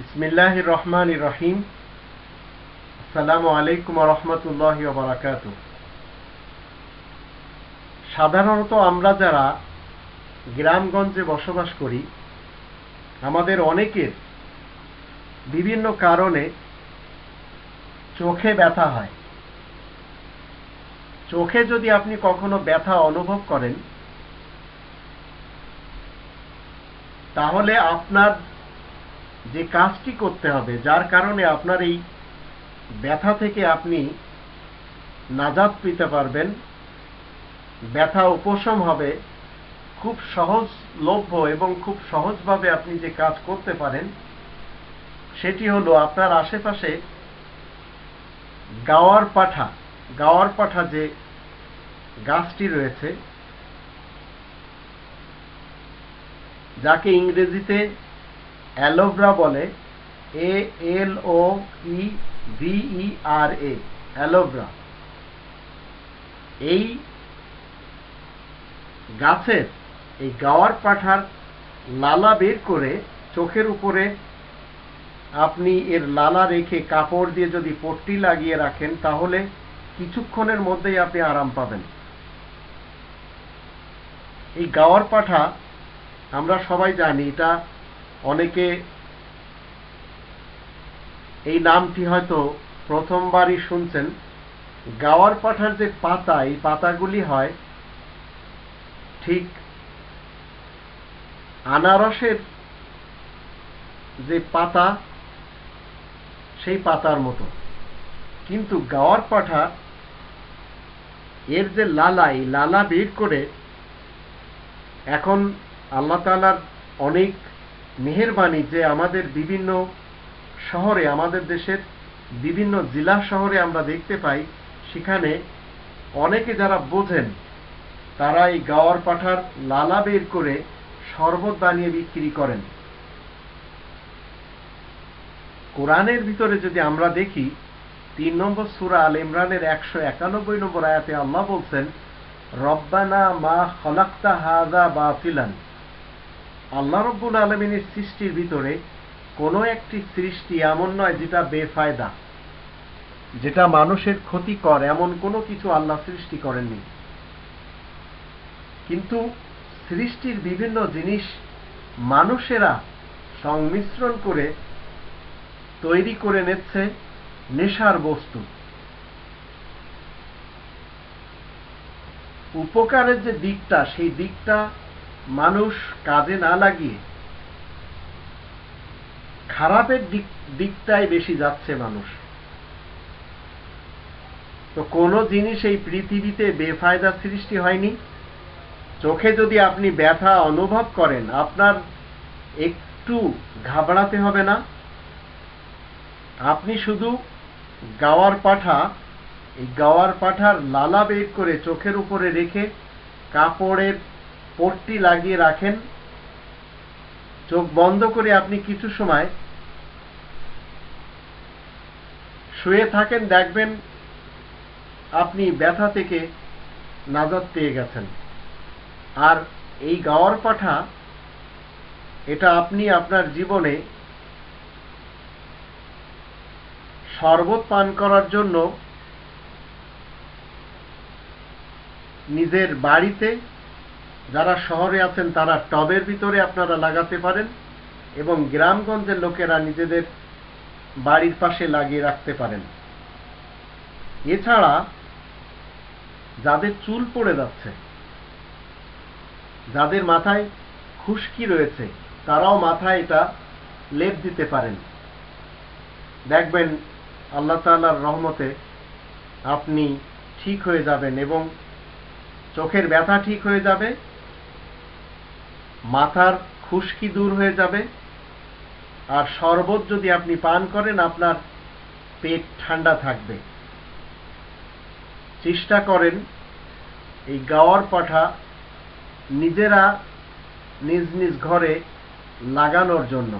বিসমিল্লাহ রহমান রহিম আসসালামু আলাইকুম রহমতুল্লাহ বারাকাত সাধারণত আমরা যারা গ্রামগঞ্জে বসবাস করি, আমাদের অনেকের বিভিন্ন কারণে চোখে ব্যথা হয়। চোখে যদি আপনি কখনো ব্যথা অনুভব করেন, তাহলে আপনার যে কাজটি করতে হবে, যার কারণে আপনার এই ব্যথা থেকে আপনি নাজাদ পেতে পারবেন। ব্যথা উপশম হবে, খুব সহজলভ্য এবং খুব সহজভাবে আপনি যে কাজ করতে পারেন, সেটি হলো আপনার আশেপাশে গাওয়ার পাঠা। গাওয়ার পাঠা যে গাছটি রয়েছে, যাকে ইংরেজিতে অ্যালোভেরা বলে এ এল ও ই ভিই আর এ অ্যালোভেরা। এই গাছের, এই গাওয়ার পাঠার লালা বের করে চোখের উপরে আপনি এর লালা রেখে কাপড় দিয়ে যদি পট্টি লাগিয়ে রাখেন, তাহলে কিছুক্ষণের মধ্যেই আপনি আরাম পাবেন। এই গাওয়ার পাঠা আমরা সবাই জানি, এটা অনেকে এই নামটি হয়তো প্রথমবারই শুনছেন। গাওয়ার পাঠার যে পাতা, এই পাতাগুলি হয় ঠিক আনারসের যে পাতা, সেই পাতার মতো। কিন্তু গাওয়ার পাঠা এর যে লালা, এই লালা বের করে এখন আল্লাহ তালার অনেক মেহরবানি যে আমাদের বিভিন্ন শহরে, আমাদের দেশের বিভিন্ন জেলা শহরে আমরা দেখতে পাই, সেখানে অনেকে যারা বোঝেন, তারা এই গাওয়ার পাঠার লালা বের করে শরবত বানিয়ে বিক্রি করেন। কোরআনের ভিতরে যদি আমরা দেখি, তিন নম্বর সুরা আল ইমরানের একশো একানব্বই নম্বর আয়াতে আল্লাহ বলছেন, রব্বানা মা খলাক্তা হাজা বাতিলান। আল্লাহ রব্বুল আলমিনের সৃষ্টির ভিতরে কোনো একটি সৃষ্টি এমন নয় যেটা বেফায়দা, যেটা মানুষের ক্ষতিকর এমন কোনো কিছু আল্লাহ সৃষ্টি করেননি। কিন্তু সৃষ্টির বিভিন্ন জিনিস মানুষেরা সংমিশ্রণ করে তৈরি করে নিচ্ছে নেশার বস্তু। উপকারের যে দিকটা, সেই দিকটা মানুষ কাজে না লাগিয়ে খারাপের দিক, দিকটাই বেশি যাচ্ছে মানুষ। তো কোনো জিনিস এই পৃথিবীতে বেফায়দা সৃষ্টি হয়নি। চোখে যদি আপনি ব্যথা অনুভব করেন, আপনার একটু ঘাবড়াতে হবে না। আপনি শুধু গাওয়ার পাঠা, এই গাওয়ার পাঠার লালা বের করে চোখের উপরে রেখে কাপড়ের পট্টি লাগিয়ে রাখেন। চোখ বন্ধ করে আপনি কিছু সময় শুয়ে থাকেন, দেখবেন আপনি ব্যথা থেকে নাজাদ পেয়ে গেছেন। আর এই গাওয়ার পাঠা, এটা আপনি আপনার জীবনে শরবত পান করার জন্য নিজের বাড়িতে যারা শহরে আছেন তারা টবের ভিতরে আপনারা লাগাতে পারেন এবং গ্রামগঞ্জের লোকেরা নিজেদের বাড়ির পাশে লাগিয়ে রাখতে পারেন। এছাড়া যাদের চুল পড়ে যাচ্ছে, যাদের মাথায় খুশকি রয়েছে, তারাও মাথায় এটা লেপ দিতে পারেন। দেখবেন আল্লাহ তাআলার রহমতে আপনি ঠিক হয়ে যাবেন এবং চোখের ব্যথা ঠিক হয়ে যাবে মাথার খুশকি দূর হয়ে যাবে। আর শরবত যদি আপনি পান করেন, আপনার পেট ঠান্ডা থাকবে। চেষ্টা করেন এই গাওয়ার পাঠা নিজেরা নিজ নিজ ঘরে লাগানোর জন্য।